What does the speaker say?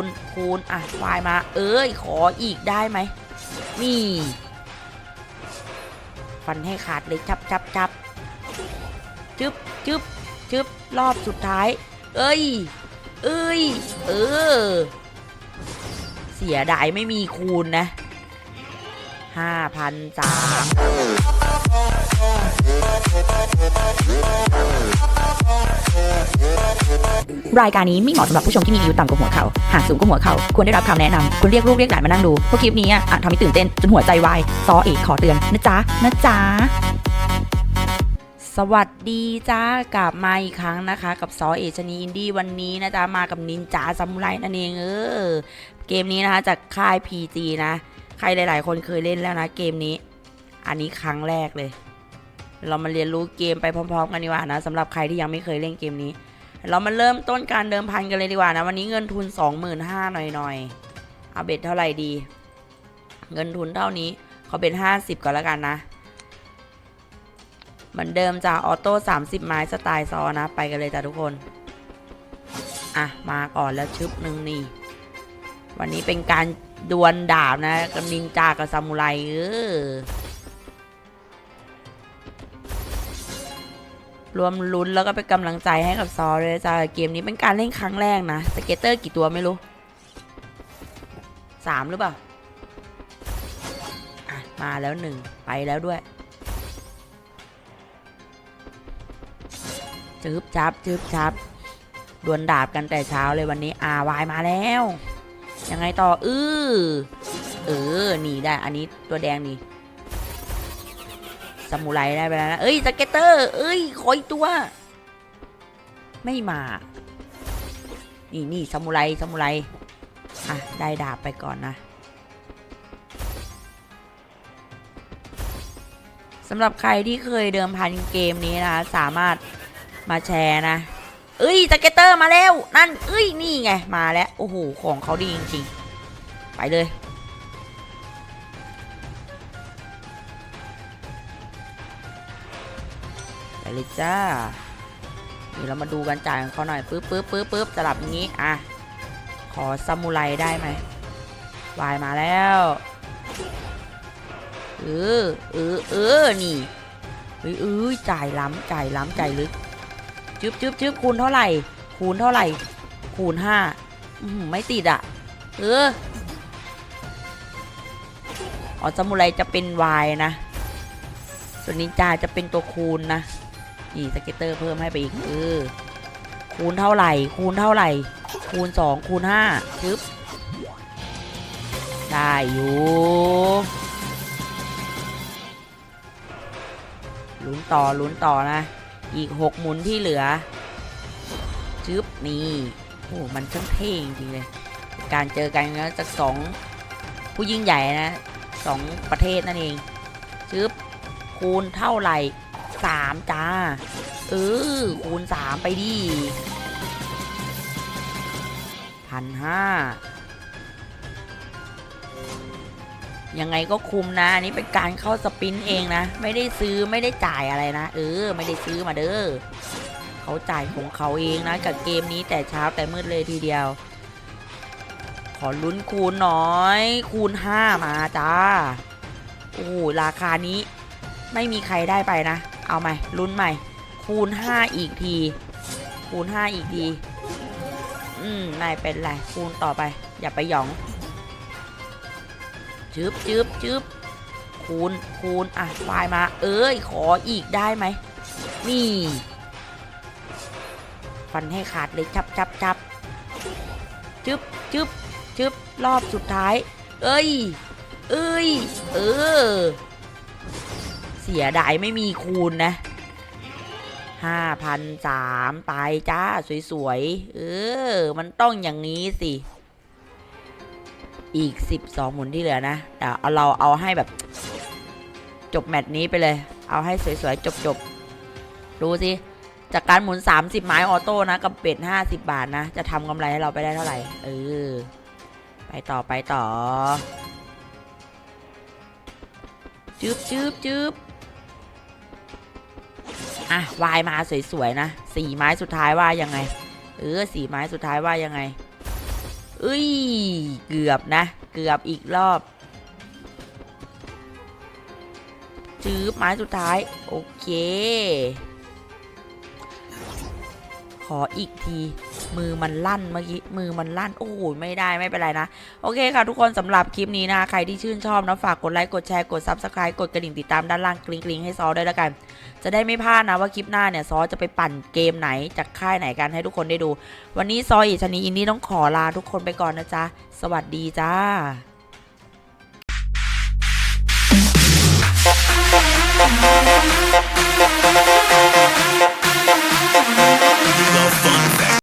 คูณคูณอะวายมา เอ้ย ขออีกได้ไหม นี่ ฟันให้ขาดเลยจับจับจับจึ๊บจึ๊บจึ๊บรอบสุดท้าย เอ้ย เอ้ย เออ เสียดายไม่มีคูณนะห้าพันสาม รายการนี้ไม่เหมาะสำหรับผู้ชมที่มีอายุต่ำกว่าหัวเขาหากสูงกว่าหัวเขาควรได้รับคำแนะนำควรเรียกลูกเรียกหลานมานั่งดูเพราะคลิปนี้อาจทำให้ตื่นเต้นจนหัวใจวายซอเอกขอเตือนนะจ๊ะนะจ๊ะสวัสดีจ้ากลับมาอีกครั้งนะคะ กับซอเอชนีอินดี้วันนี้นะจ๊ะมากับนินจาซามูไรนั่นเองเออเกมนี้นะคะจากค่าย PG นะ ใครหลาย ๆ คนเคยเล่นแล้วนะเกมนี้ อันนี้ครั้งแรกเลย เรามาเรียนรู้เกมไปพร้อม ๆ กันดีกว่านะสำหรับใครที่ยังไม่เคยเล่นเกมนี้ เรามาเริ่มต้นการเดิมพันกันเลยดีกว่านะวันนี้เงินทุน 25,000หน่อยๆเอาเบ็ดเท่าไหร่ดี เงินทุนเท่านี้ขอเป็น 50 ก่อนแล้วกันนะเหมือนเดิมจ้ะออโต้30 ไม้สไตล์ซอนะ ไปกันเลยจ้ะทุกคน อะ มาก่อนแล้วชึบหนึ่งนี่ วันนี้เป็นการดวลดาบนะกับนินจากับซามูไรเออ รวมลุ้นแล้วก็เป็นกำลังใจให้กับซอเลยจ้ะเกมนี้เป็นการเล่นครั้งแรกนะสเกตเตอร์กี่ตัวไม่รู้สามหรือเปล่าอะมาแล้วหนึ่งไปแล้วด้วยจึบจับจึบจับดวลดาบกันแต่เช้าเลยวันนี้อาวายมาแล้ว ยังไงต่อ อือเออนี่ได้ อันนี้ตัวแดงนี่ สมุไรได้ไปแล้วนะเอ้ยสเก็ตเตอร์เอ้ยขออีกตัว ไม่มา นี่นี่สมุไรสมุไรอะได้ดาบไปก่อนนะสำหรับใครที่เคยเดิมพันเกมนี้นะสามารถมาแชร์นะ เอ้ยสเก็ตเตอร์มาแล้ว นั่น เอ้ย นี่ไง มาแล้ว โอ้โห ของเขาดีจริงๆ ไปเลย เลยจ้าเดี๋ยวเรามาดูกันจ่ายของเขาหน่อยปึ๊บปึ๊บปึ๊บปึ๊บสลับอย่างนี้อะขอซามูไรได้ไหมวายมาแล้วเออเออเออนี่เอ้ยเอ้ยจ่ายล้ำจ่ายล้ำจ่ายลึกจึ๊บจึ๊บจึ๊บคูณเท่าไหร่ คูณเท่าไหร่ คูณห้าอื้อหือไม่ติดอะ เอออ๋อสมุไรจะเป็น Y นะ ส่วนนินจาจะเป็นตัวคูณนะ นี่สเก็ตเตอร์เพิ่มให้ไปอีกเออคูณเท่าไหร่ คูณเท่าไหร่ คูณสองคูณห้าจึ๊บได้อยู่ลุ้นต่อลุ้นต่อนะ อีกหกหมุนที่เหลือจึ๊บนี่โอ้มันช่างเท่จริงเลย การเจอกันนะจากสองผู้ยิ่งใหญ่นะสองประเทศนั่นเองจึ๊บคูณเท่าไหร่ สามจ้า เออ คูณสามไปดิพันห้ายังไงก็คุมนะ อันนี้เป็นการเข้าสปินเองนะ ไม่ได้ซื้อไม่ได้จ่ายอะไรนะ เออ ไม่ได้ซื้อมาเด้อเขาจ่ายของเขาเองนะ กับเกมนี้แต่เช้าแต่มืดเลยทีเดียว ขอลุ้นคูณหน่อย คูณ5มาจ้า โอ้ราคานี้ไม่มีใครได้ไปนะ เอาใหม่ลุ้นใหม่ คูณ 5 อีกที คูณ 5 อีกที อืมไม่เป็นไร คูณต่อไป อย่าไปหยองจึบจึบจึบคูณคูณอะวายมา เอ้ย ขออีกได้ไหมนี่ ฟันให้ขาดเลยจับจับจับจึบจึบจึบรอบสุดท้าย เอ้ย เอ้ย เออ เสียดายไม่มีคูณนะห้าพันสามไปจ้า สวยๆ เออ มันต้องอย่างนี้สิ อีก12หมุนที่เหลือนะเดี๋ยวเอาเราเอาให้แบบ จบแมตช์นี้ไปเลย เอาให้สวยๆ จบๆ ดูสิ จากการหมุน 30 ไม้ออโต้นะ กับเบ็ด50 บาทนะ จะทำกำไรให้เราไปได้เท่าไหร่ เออ ไปต่อไปต่อ จึ๊บจึ๊บจึ๊บ อะวายมาสวยๆนะสี่ไม้สุดท้ายว่ายังไง เออสี่ไม้สุดท้ายว่ายังไงเอ้ยเกือบนะ เกือบอีกรอบจืบไม้สุดท้าย โอเค ออีกที มือมันลั่นเมื่อกี้มือมันลั่น โอ้โหไม่ได้ไม่เป็นไรนะ โอเคค่ะทุกคนสำหรับคลิปนี้นะคะใครที่ชื่นชอบนะฝากกดไลค์กดแชร์กด Subscribe กดกระดิ่งติดตามด้านล่างกริ๊งกริ๊งให้ซอด้วยแล้วกัน จะได้ไม่พลาดนะว่าคลิปหน้าเนี่ยซอจะไปปั่นเกมไหนจากค่ายไหนกันให้ทุกคนได้ดู วันนี้ซออิชนีอินดี้ต้องขอลาทุกคนไปก่อนนะจ๊ะสวัสดีจ้า The fun fact.